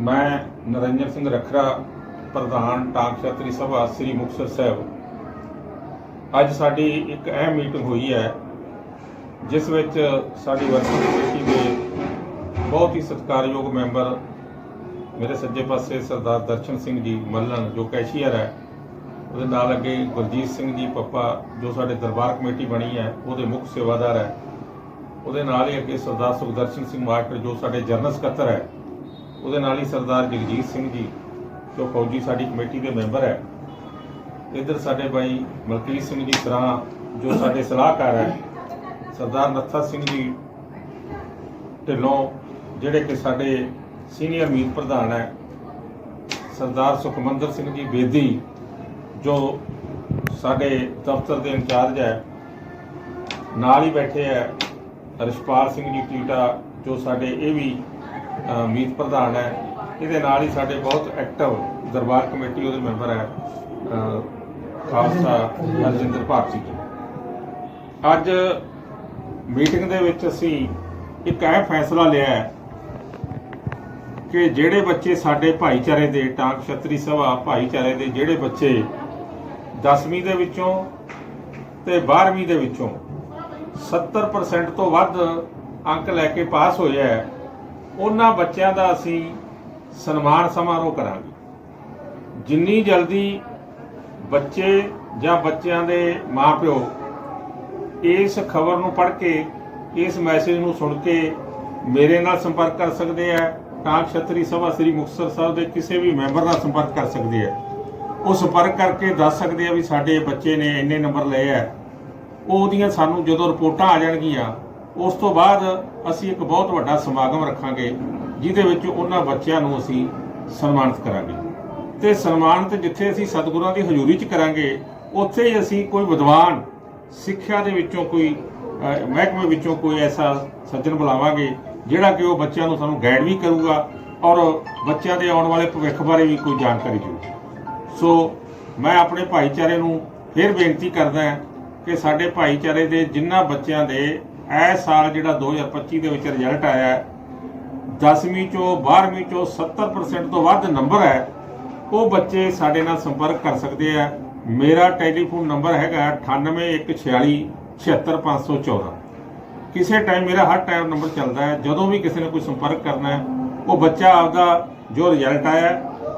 ਮੈਂ ਨਰਿੰਦਰ ਸਿੰਘ ਰਖੜਾ, ਪ੍ਰਧਾਨ ਟਾਕ ਛਤਰੀ ਸਭਾ ਸ੍ਰੀ ਮੁਕਤਸਰ ਸਾਹਿਬ। ਅੱਜ ਸਾਡੀ ਇੱਕ ਅਹਿਮ ਮੀਟਿੰਗ ਹੋਈ ਹੈ, ਜਿਸ ਵਿੱਚ ਸਾਡੀ ਵਰਕਿੰਗ ਕਮੇਟੀ ਦੇ ਬਹੁਤ ਹੀ ਸਤਿਕਾਰਯੋਗ ਮੈਂਬਰ ਮੇਰੇ ਸੱਜੇ ਪਾਸੇ ਸਰਦਾਰ ਦਰਸ਼ਨ ਸਿੰਘ ਜੀ ਮੱਲਨ ਜੋ ਕੈਸ਼ੀਅਰ ਹੈ, ਉਹਦੇ ਨਾਲ ਅੱਗੇ ਗੁਰਜੀਤ ਸਿੰਘ ਜੀ ਪੱਪਾ, ਜੋ ਸਾਡੇ ਦਰਬਾਰ ਕਮੇਟੀ ਬਣੀ ਹੈ, ਉਹਦੇ ਮੁੱਖ ਸੇਵਾਦਾਰ ਹੈ। ਉਹਦੇ ਨਾਲ ਹੀ ਅੱਗੇ ਸਰਦਾਰ ਸੁਖਦਰਸ਼ਨ ਸਿੰਘ ਮਾਸਟਰ ਜੋ ਸਾਡੇ ਜਨਰਲ ਸਕੱਤਰ ਹੈ ਉਹਦੇ ਨਾਲ ਹੀ ਸਰਦਾਰ ਜਗਜੀਤ ਸਿੰਘ ਜੀ, ਜੋ ਫੌਜੀ ਸਾਡੀ ਕਮੇਟੀ ਦੇ ਮੈਂਬਰ ਹੈ, ਇੱਧਰ ਸਾਡੇ ਭਾਈ ਮਲਕੀਤ ਸਿੰਘ ਜੀ ਸਰਾਂ, ਜੋ ਸਾਡੇ ਸਲਾਹਕਾਰ ਹੈ, ਸਰਦਾਰ ਨੱਥਾ ਸਿੰਘ ਜੀ ਢਿੱਲੋਂ, ਜਿਹੜੇ ਕਿ ਸਾਡੇ ਸੀਨੀਅਰ ਮੀਤ ਪ੍ਰਧਾਨ ਹੈ, ਸਰਦਾਰ ਸੁਖਮੰਦਰ ਸਿੰਘ ਜੀ ਬੇਦੀ, ਜੋ ਸਾਡੇ ਦਫ਼ਤਰ ਦੇ ਇੰਚਾਰਜ ਹੈ, ਨਾਲ ਹੀ ਬੈਠੇ ਹੈ, ਰਿਸ਼ਪਾਲ ਸਿੰਘ ਜੀ ਟੀਟਾ, ਜੋ ਸਾਡੇ ਇਹ ਵੀ ਮੀਤ ਪ੍ਰਧਾਨ ਹੈ। ਇਹਦੇ ਨਾਲ ਹੀ ਸਾਡੇ ਬਹੁਤ ਐਕਟਿਵ ਦਰਬਾਰ ਕਮੇਟੀ ਉਹਦੇ ਮੈਂਬਰ ਹੈ ਖਾਲਸਾ ਹਰਜਿੰਦਰ ਭਾਰਤੀ ਜੀ। ਅੱਜ ਮੀਟਿੰਗ ਦੇ ਵਿੱਚ ਅਸੀਂ ਇੱਕ ਇਹ ਫੈਸਲਾ ਲਿਆ ਹੈ ਕਿ ਜਿਹੜੇ ਬੱਚੇ ਸਾਡੇ ਭਾਈਚਾਰੇ ਦੇ, ਟਾਂਕ ਛਤਰੀ ਸਭਾ ਭਾਈਚਾਰੇ ਦੇ ਜਿਹੜੇ ਬੱਚੇ 10ਵੀਂ ਦੇ ਵਿੱਚੋਂ ਤੇ 12ਵੀਂ ਦੇ ਵਿੱਚੋਂ 70% ਤੋਂ ਵੱਧ ਅੰਕ ਲੈ ਕੇ ਪਾਸ ਹੋਏ ਹੈ ਉਹਨਾਂ ਬੱਚਿਆਂ ਦਾ ਅਸੀਂ ਸਨਮਾਨ ਸਮਾਰੋਹ ਕਰਾਂਗੇ। ਜਿੰਨੀ ਜਲਦੀ ਬੱਚੇ ਜਾਂ ਬੱਚਿਆਂ ਦੇ ਮਾਪਿਓ ਇਸ ਖਬਰ ਨੂੰ ਪੜ੍ਹ ਕੇ, ਇਸ ਮੈਸੇਜ ਨੂੰ ਸੁਣ ਕੇ ਮੇਰੇ ਨਾਲ ਸੰਪਰਕ ਕਰ ਸਕਦੇ ਆ, ਤਾਂ ਛਤਰੀ ਸਭਾ ਸ੍ਰੀ ਮੁਕਤਸਰ ਸਾਹਿਬ ਦੇ ਕਿਸੇ ਵੀ ਮੈਂਬਰ ਨਾਲ ਸੰਪਰਕ ਕਰ ਸਕਦੇ ਆ। ਉਹ ਸੰਪਰਕ ਕਰਕੇ ਦੱਸ ਸਕਦੇ ਆ ਵੀ ਸਾਡੇ ਬੱਚੇ ਨੇ ਇੰਨੇ ਨੰਬਰ ਲਏ ਆ। ਉਹ ਉਹਦੀਆਂ ਸਾਨੂੰ ਜਦੋਂ ਰਿਪੋਰਟਾਂ ਆ ਜਾਣਗੀਆਂ ਉਸ ਤੋਂ ਬਾਅਦ ਅਸੀਂ ਇੱਕ ਬਹੁਤ ਵੱਡਾ ਸਮਾਗਮ ਰੱਖਾਂਗੇ, ਜਿਹਦੇ ਵਿੱਚ ਉਹਨਾਂ ਬੱਚਿਆਂ ਨੂੰ ਅਸੀਂ ਸਨਮਾਨਿਤ ਕਰਾਂਗੇ। ਤੇ ਸਨਮਾਨਿਤ ਜਿੱਥੇ ਅਸੀਂ ਸਤਿਗੁਰਾਂ ਦੀ ਹਜ਼ੂਰੀ 'ਚ ਕਰਾਂਗੇ, ਉੱਥੇ ਹੀ ਅਸੀਂ ਕੋਈ ਵਿਦਵਾਨ ਸਿੱਖਿਆ ਦੇ ਵਿੱਚੋਂ ਕੋਈ ਮਹਿਕਮੇ ਵਿੱਚੋਂ ਕੋਈ ਐਸਾ ਸੱਜਣ ਬੁਲਾਵਾਂਗੇ, ਜਿਹੜਾ ਕਿ ਉਹ ਬੱਚਿਆਂ ਨੂੰ ਸਾਨੂੰ ਗਾਈਡ ਵੀ ਕਰੂਗਾ ਔਰ ਬੱਚਿਆਂ ਦੇ ਆਉਣ ਵਾਲੇ ਭਵਿੱਖ ਬਾਰੇ ਵੀ ਕੋਈ ਜਾਣਕਾਰੀ ਦੇਊਗਾ। ਸੋ ਮੈਂ ਆਪਣੇ ਭਾਈਚਾਰੇ ਨੂੰ ਫਿਰ ਬੇਨਤੀ ਕਰਦਾ ਕਿ ਸਾਡੇ ਭਾਈਚਾਰੇ ਦੇ ਜਿਨ੍ਹਾਂ ਬੱਚਿਆਂ ਦੇ ਇਸ ਸਾਲ ਜਿਹੜਾ 2025 ਦੇ ਵਿੱਚ ਰਿਜ਼ਲਟ ਆਇਆ ਹੈ 10ਵੀਂ ਚੋਂ 12ਵੀਂ ਚੋਂ 70% ਤੋਂ ਵੱਧ ਨੰਬਰ ਹੈ, ਉਹ ਬੱਚੇ ਸਾਡੇ ਨਾਲ ਸੰਪਰਕ ਕਰ ਸਕਦੇ ਆ। ਮੇਰਾ ਟੈਲੀਫੋਨ ਨੰਬਰ ਹੈਗਾ 9814 76514 ਕਿਸੇ ਟਾਈਮ ਮੇਰਾ ਹਰ ਟਾਈਮ ਨੰਬਰ ਚੱਲਦਾ ਹੈ, ਜਦੋਂ ਵੀ ਕਿਸੇ ਨੇ ਕੋਈ ਸੰਪਰਕ ਕਰਨਾ ਹੈ, ਉਹ ਬੱਚਾ ਆਪਦਾ ਜੋ ਰਿਜ਼ਲਟ ਆਇਆ,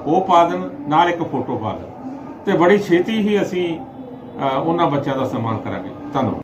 ਉਹ ਪਾ ਦੇਣ, ਨਾਲ ਇੱਕ ਫੋਟੋ ਪਾ ਦੇਣ। ਤੇ ਬੜੀ ਛੇਤੀ ਹੀ ਅਸੀਂ ਉਹਨਾਂ ਬੱਚਿਆਂ ਦਾ ਸਨਮਾਨ ਕਰਾਂਗੇ। ਧੰਨਵਾਦ।